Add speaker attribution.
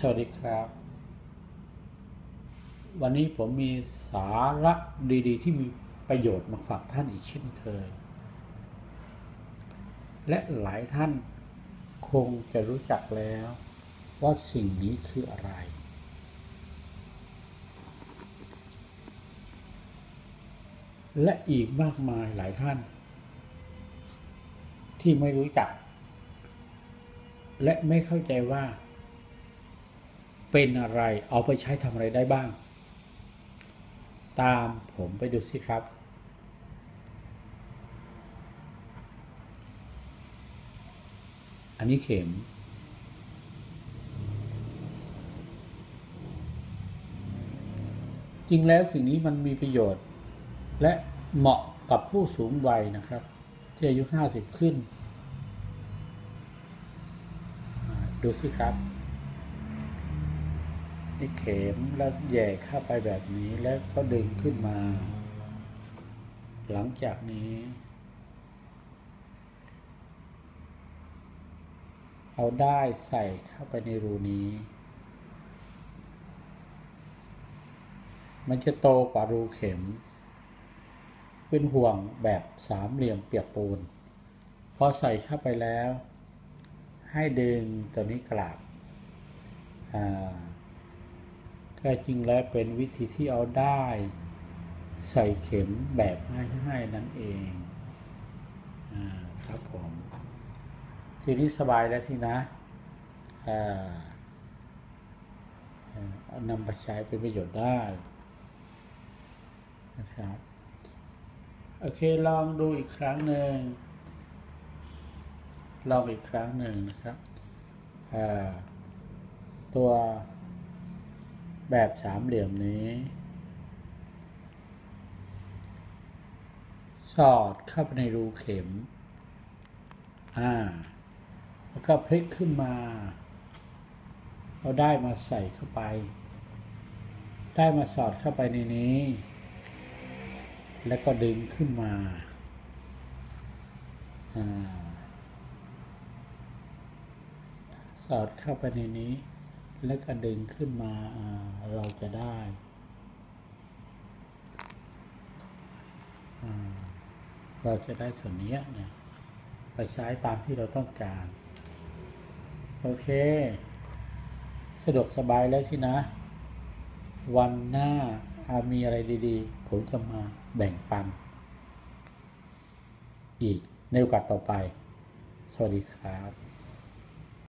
Speaker 1: สวัสดีครับ วันนี้ผมมีสาระดีๆ ที่มีประโยชน์มาฝากท่านอีกเช่นเคย และหลายท่านคงจะรู้จักแล้วว่าสิ่งนี้คืออะไร และอีกมากมายหลายท่าน ที่ไม่รู้จัก และไม่เข้าใจว่า เป็นอะไร เอาไปใช้ทำอะไรได้บ้าง ตามผมไปดูสิครับ อันนี้เข็ม จริงแล้วสิ่งนี้มันมีประโยชน์ และเหมาะกับผู้สูงวัยนะครับ ที่อายุ 50 ขึ้น ดูสิครับ นี่เข็มแล้วแย่เข้าไปแบบนี้แล้วก็ดึงขึ้นมา หลังจากนี้ เอาได้ใส่เข้าไปในรูนี้ มันจะโตกว่ารูเข็ม เป็นห่วงแบบสามเหลี่ยมเปียกปูน พอใส่เข้าไปแล้ว ให้ดึงตัวนี้กลับอ่า ท้จริงแล้วเป็นวิธีที่เอาได้ ใส่เข็มแบบให้ๆนั่นเองอครับผม ทีนี้สบายแล้วที่นะเอานำไปใช้เป็นประโยชน์ได้นะครับ โอเค ลองดูอีกครั้งหนึ่ง ลองอีกครั้งหนึ่งนะครับตัว แบบสามเหลี่ยมนี้ สอดเข้าไปในรูเข็ม อ่า แล้วก็พลิกขึ้นมา เอาได้มาใส่เข้าไป ได้มาสอดเข้าไปในนี้ แล้วก็ดึงขึ้นมา อ่า สอดเข้าไปในนี้ แล้วก็ดึงขึ้นมาเราจะได้เราจะได้ส่วนนี้เนี่ยไปใช้ตามที่เราต้องการ โอเค สะดวกสบายแล้วสินะ วันหน้าอามีอะไรดีๆ ผมจะมาแบ่งปัน อีกในโอกาสต่อไป สวัสดีครับ